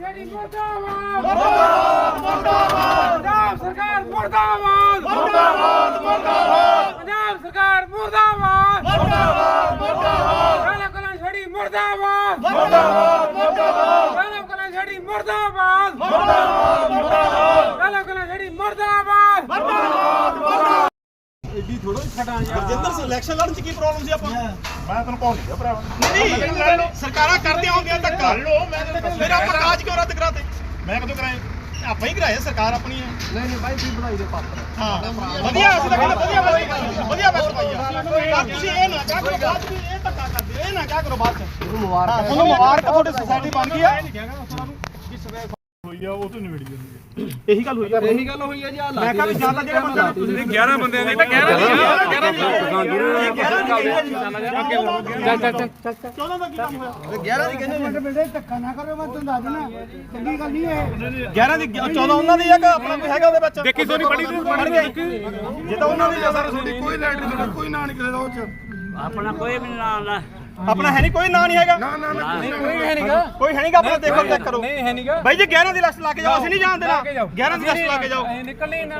ਜਿਹੜੀ ਮੁਰਦਾਬਾਦ ਮੁਰਦਾਬਾਦ ਮੁਰਦਾਬਾਦ ਪੰਜਾਬ ਸਰਕਾਰ ਮੁਰਦਾਬਾਦ ਮੁਰਦਾਬਾਦ ਮੁਰਦਾਬਾਦ ਪੰਜਾਬ ਸਰਕਾਰ ਮੁਰਦਾਬਾਦ ਮੁਰਦਾਬਾਦ ਮੁਰਦਾਬਾਦ ਕਾਲਾ ਕਲਾਂ ਛੜੀ ਮੁਰਦਾਬਾਦ ਮੁਰਦਾਬਾਦ ਮੁਰਦਾਬਾਦ ਕਾਲਾ ਕਲਾਂ ਛੜੀ ਮੁਰਦਾਬਾਦ ਮੁਰਦਾਬਾਦ ਕਾਲਾ ਕਲਾਂ ਛੜੀ ਮੁਰਦਾਬਾਦ ਰਜਿੰਦਰ ਸਿੰਘ ਇਲੈਕਸ਼ਨ ਲੜਨ ਚ ਕੀ ਪ੍ਰੋਬਲਮ ਸੀ ਆਪਾਂ ਮੈਂ ਤੈਨੂੰ ਪਾਉ ਨਹੀਂ ਭਰਾਵਾ। ਨਹੀਂ ਨਹੀਂ ਸਰਕਾਰਾਂ ਕਰਦੇ ਹੋਣਗੇ ਧੱਕਾ। ਲੋ ਮੈਂ ਤੈਨੂੰ ਦੱਸ ਫਿਰ ਆਪਾਂ ਕਾਜ ਕਿਉਂ ਰੱਦ ਕਰਾਤੇ? ਮੈਂ ਕਦੋਂ ਕਰਾਏ? ਆਪਾਂ ਹੀ ਕਰਾਏ ਸਰਕਾਰ ਆਪਣੀ ਹੈ ਨਹੀਂ ਨਹੀਂ ਬਾਈ ਤੁਸੀਂ ਬਣਾਈ ਦੇ ਪਾਤਰ। ਹਾਂ। ਵਧੀਆ ਅਸੀਂ ਤਾਂ ਕਹਿੰਦੇ ਵਧੀਆ ਵਧੀਆ ਵਧੀਆ ਬੈਸਟ ਪਾਈ ਆ। ਪਰ ਤੁਸੀਂ ਇਹ ਨਾ ਕਿਹਾ ਕਰੋ ਬਾਅਦ ਚ ਵੀ ਇਹ ਧੱਕਾ ਕਰਦੇ ਹੋ, ਇਹ ਨਾ ਕਿਹਾ ਕਰੋ ਬਾਅਦ ਚ। ਤੁਹਾਨੂੰ ਮੁਬਾਰਕ ਤੁਹਾਨੂੰ ਮੁਬਾਰਕ ਆ, ਤੁਹਾਡੀ ਸੁਸਾਇਟੀ ਬਣ ਗਈ ਆ। ਹੋਈ ਆ ਉਹ ਤੋਂ ਨਿਬੜੀ ਜਾਂਦੀ ਹੈ ਇਹੀ ਗੱਲ ਹੋਈ ਆ। ਇਹੀ ਗੱਲ ਹੋਈ ਹੈ ਜੀ ਆ ਮੈਂ ਕਿਹਾ ਵੀ ਜਾਂ ਤਾਂ ਜਿਹੜੇ ਬੰਦੇ 11 ਬੰਦਿਆਂ ਦੀ ਤਾਂ 11 14 ਦਾ ਕੀ ਕੰਮ ਹੋਇਆ? 11 ਦੀ ਕਹਿੰਦੇ ਬੇਟੇ ਧੱਕਾ ਨਾ ਕਰੋ ਮੈਂ ਤੁਹਾਨੂੰ ਦੱਸ ਦੇਣਾ ਚੰਗੀ ਗੱਲ ਨਹੀਂ ਇਹ। 11 ਦੀ 14 ਉਹਨਾਂ ਦੀ ਹੈ ਕਿ ਆਪਣਾ ਕੋਈ ਹੈਗਾ ਉਹਦੇ ਵਿੱਚ? ਦੇਖੀ ਸੋਨੀ ਪੜੀ ਤੂੰ ਪੜ ਗਈ ਜੇ ਤਾਂ ਉਹਨਾਂ ਦੀ ਆ ਸਾਰੇ ਤੁਹਾਡੀ ਕੋਈ ਲੈਟ ਨਹੀਂ ਕੋਈ ਨਾਂ ਨਹੀਂ ਕਿਸੇ ਦਾ ਉਹ ਚ। ਆਪਣਾ ਕੋਈ ਵੀ ਨਾਮ ਨਾ। ਆਪਣਾ ਹੈ ਨਹੀਂ ਕੋਈ ਨਾਂ ਨਹੀਂ ਹੈਗਾ। ਨਾ ਨਾ ਨਾ ਕੋਈ ਹੈ ਨਹੀਂਗਾ ਕੋਈ ਹੈ ਨਹੀਂਗਾ। ਆਪਣਾ ਦੇਖੋ ਚੈੱਕ ਕਰੋ। ਨਹੀਂ ਹੈ ਨਹੀਂਗਾ। ਬਾਈ ਜੀ 11 ਦੀ ਲਿਸਟ ਲਾ ਕੇ ਜਾਓ ਅਸੀਂ ਨਹੀਂ ਜਾਣਦੇ ਨਾ। 11 ਦੀ ਲਿਸਟ ਲਾ ਕੇ ਜਾਓ। ਨਿਕਲ ਨਹੀਂ ਇਹਨਾਂ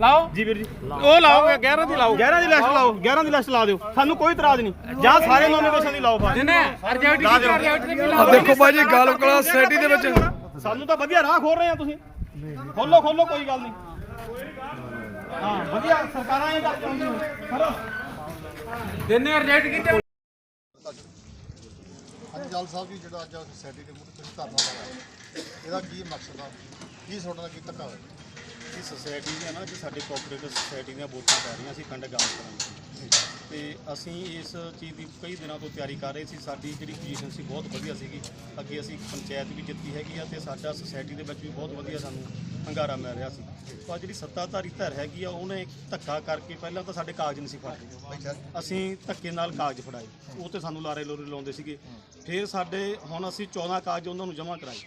ਲਾਓ। ਜੀ ਵੀਰ ਜੀ। ਉਹ ਲਾਓਗੇ 11 ਦੀ ਲਾਓ 11 ਦੀ ਲਿਸਟ ਲਾਓ 11 ਦੀ ਲਿਸਟ ਲਾ ਦਿਓ। ਸਾਨੂੰ ਕੋਈ ਇਤਰਾਜ਼ ਨਹੀਂ। ਜਾਂ ਸਾਰੇ ਨੋਮੀਨੇਸ਼ਨ ਦੀ ਲਾਓ ਬਾਅਦ ਜਿੰਨੇ ਅਰਜੈਂਟ ਅਰਜੈਂਟ ਦੀ ਲਾਓ। ਦੇਖੋ ਬਾਈ ਜੀ ਗਾਲਵ ਕਲਾ ਸੋਸਾਇਟੀ ਦੇ ਵਿੱਚ। ਸਾਨੂੰ ਤਾਂ ਵਧੀਆ ਰਾਹ ਖੋਲ ਰਹੇ ਆ ਤੁਸੀਂ। ਖੋਲੋ ਖੋਲੋ ਕੋਈ ਗੱਲ ਨਹੀਂ। ਹਾਂ ਵਧੀਆ ਸਰਕਾਰਾਂ ਇਹ ਗੱਲ ਚਾਹੁੰਦੀਆਂ ਕਰੋ ਜਿੰਨੇ ਅਰਜੈਂਟ ਕੀਤੇ ਜਲ ਸਾਹਿਬ ਜੀ ਜਿਹੜਾ ਅੱਜ ਸੋਸਾਇਟੀ ਦੇ ਮੁੱਢ ਤੁਸੀਂ ਧਰਨਾ ਲਾਇਆ। ਇਹਦਾ ਕੀ ਮਕਸਦ ਆ? ਕੀ ਤੁਹਾਡੇ ਨਾਲ ਕੀ ਧੱਕਾ ਹੋਇਆ? ਇਹ ਸੁਸਾਇਟੀ ਦੀਆਂ ਨਾ ਜੀ ਸਾਡੇ ਕੋਆਪਰੇਟਿਵ ਸੁਸਾਇਟੀ ਦੀਆਂ ਵੋਟਾਂ ਪੈ ਰਹੀਆਂ ਸੀ ਪਿੰਡ ਗਾਂਵ ਕਰਾਂਗੇ। ਤੇ ਅਸੀਂ ਇਸ ਚੀਜ਼ ਦੀ ਕਈ ਦਿਨਾਂ ਤੋਂ ਤਿਆਰੀ ਕਰ ਰਹੇ ਸੀ। ਸਾਡੀ ਜਿਹੜੀ ਪੋਜੀਸ਼ਨ ਸੀ ਬਹੁਤ ਵਧੀਆ ਸੀਗੀ। ਅੱਗੇ ਅਸੀਂ ਪੰਚਾਇਤ ਵੀ ਜਿੱਤੀ ਹੈਗੀ ਆ ਤੇ ਸਾਡਾ ਸੁਸਾਇਟੀ ਦੇ ਵਿੱਚ ਵੀ ਬਹੁਤ ਵਧੀਆ ਸਾਨੂੰ ਹੰਗਾਰਾ ਮਿਲ ਰਿਹਾ ਸੀ। ਪਰ ਜਿਹੜੀ ਸੱਤਾਧਾਰੀ ਧਿਰ ਹੈਗੀ ਆ, ਉਹਨੇ ਧੱਕਾ ਕਰਕੇ ਪਹਿਲਾਂ ਤਾਂ ਸਾਡੇ ਕਾਗਜ਼ ਨਹੀਂ ਸੀ ਫੜਦੇ ਅਸੀਂ ਧੱਕੇ ਨਾਲ ਕਾਗਜ਼ ਫੜਾਏ। ਉਹ ਤੇ ਸਾਨੂੰ ਲਾਰੇ ਲੋਰੇ ਲਾਉਂਦੇ ਸੀਗੇ। ਫਿਰ ਸਾਡੇ ਹੁਣ ਅਸੀਂ 14 ਕਾਗਜ਼ ਉਹਨਾਂ ਨੂੰ ਜਮ੍ਹਾਂ ਕਰਾਏ।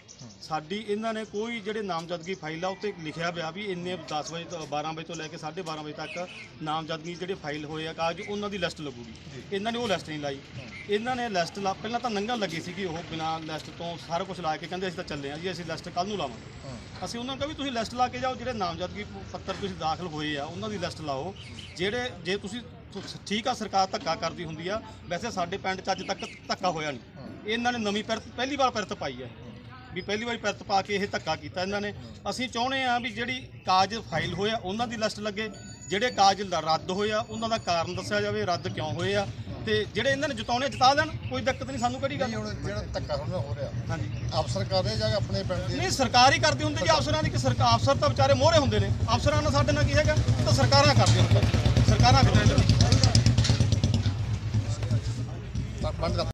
ਸਾਡੀ ਇਹਨਾਂ ਨੇ ਕੋਈ ਜਿਹੜੇ ਨਾਮਜ਼ਦਗੀ ਫਾਈਲ ਆ ਉੱਤੇ ਲਿਖਿਆ ਪਿਆ ਵੀ ਇੰਨੇ 10 ਵਜੇ ਤੋਂ 12 ਵਜੇ ਤੋਂ ਲੈ ਕੇ 12:30 ਵਜੇ ਤੱਕ ਨਾਮਜ਼ਦਗੀ ਜਿਹੜੇ ਫਾਈਲ ਹੋਏ ਆ, ਕਾਗਜ਼ ਉਹਨਾਂ ਦੀ ਲਿਸਟ ਲੱਗੂਗੀ। ਇਹਨਾਂ ਨੇ ਉਹ ਲਿਸਟ ਨਹੀਂ ਲਾਈ। ਇਹਨਾਂ ਨੇ ਲਿਸਟ ਲਾ ਪਹਿਲਾਂ ਤਾਂ ਨੰਗਣ ਲੱਗੀ ਸੀਗੀ ਉਹ ਬਿਨਾਂ ਲਿਸਟ ਤੋਂ ਸਾਰਾ ਕੁਝ ਲਾ ਕੇ ਕਹਿੰਦੇ ਅਸੀਂ ਤਾਂ ਚੱਲੇ ਆ ਜੀ ਅਸੀਂ ਲਿਸਟ ਕੱਲ ਨੂੰ ਲਾਵਾਂਗੇ। ਅਸੀਂ ਉਹਨਾਂ ਨੂੰ ਕਿਹਾ ਵੀ ਤੁਸੀਂ ਲਿਸਟ ਲਾ ਕੇ ਜਾਓ ਜਿਹੜੇ ਨਾਮਜ਼ਦਗੀ ਪੱਤਰ ਤੁਸੀਂ ਦਾਖਲ ਹੋਏ ਆ ਉਹਨਾਂ ਦੀ ਲਿਸਟ ਲਾਓ। ਜਿਹੜੇ ਜੇ ਤੁਸੀਂ ਠੀਕ ਆ ਸਰਕਾਰ ਧੱਕਾ ਕਰਦੀ ਹੁੰਦੀ ਆ ਵੈਸੇ ਸਾਡੇ ਪਿੰਡ 'ਚ ਅੱਜ ਤੱਕ ਧੱਕਾ ਹੋਇਆ ਨਹੀਂ। ਇਹਨਾਂ ਨੇ ਨਵੀਂ ਪਿਰਤ ਪਹਿਲੀ ਵਾਰ ਪਿਰਤ ਪਾਈ ਹੈ। ਵੀ ਪਹਿਲੀ ਵਾਰੀ ਪਿਰਤ ਪਾ ਕੇ ਇਹ ਧੱਕਾ ਕੀਤਾ ਇਹਨਾਂ ਨੇ। ਅਸੀਂ ਚਾਹੁੰਦੇ ਆ ਵੀ ਜਿਹੜੀ ਕਾਗਜ਼ ਫਾਈਲ ਹੋਇਆ ਉਹਨਾਂ ਦੀ ਲਿਸਟ ਲੱਗੇ। ਜਿਹੜੇ ਕਾਗਜ਼ ਲ- ਰੱਦ ਹੋਏ ਆ ਉਹਨਾਂ ਦਾ ਕਾਰਨ ਦੱਸਿਆ ਜਾਵੇ ਰੱਦ ਕਿਉਂ ਹੋਏ ਆ? ਤੇ ਜਿਹੜੇ ਇਹਨਾਂ ਨੇ ਜਿਤਾਉਣੇ ਜਿਤਾ ਦੇਣ ਕੋਈ ਦਿੱਕਤ ਨਹੀਂ ਸਾਨੂੰ ਕਿਹੜੀ ਗੱਲ? ਹੁਣ ਜਿਹੜਾ ਧੱਕਾ ਹੋ ਰਿਹਾ। ਹਾਂਜੀ। ਅਫਸਰ ਕਰ ਰਹੇ ਜਾਂ ਆਪਣੇ ਪਿੰਡ ਦੇ? ਨਹੀਂ ਸਰਕਾਰ ਹੀ ਕਰਦੀ ਹੁੰਦੀ ਜੀ ਅਫਸਰਾਂ ਦੀ ਕਿ ਸਰਕਾਰ ਅਫਸਰ ਤਾਂ ਵਿਚਾਰੇ ਮੋਹਰੇ ਹੁੰਦੇ ਨੇ। ਅਫਸਰਾਂ ਨਾਲ ਸਾਡੇ ਨਾਲ ਕੀ ਹੈਗਾ? ਤਾਂ ਸਰਕਾਰਾਂ ਕਰਦੀਆਂ ਹੁੰਦੀਆਂ ਸਰਕਾਰਾਂ ਕਿਤੇ ਪਿੰਡ ਦਾ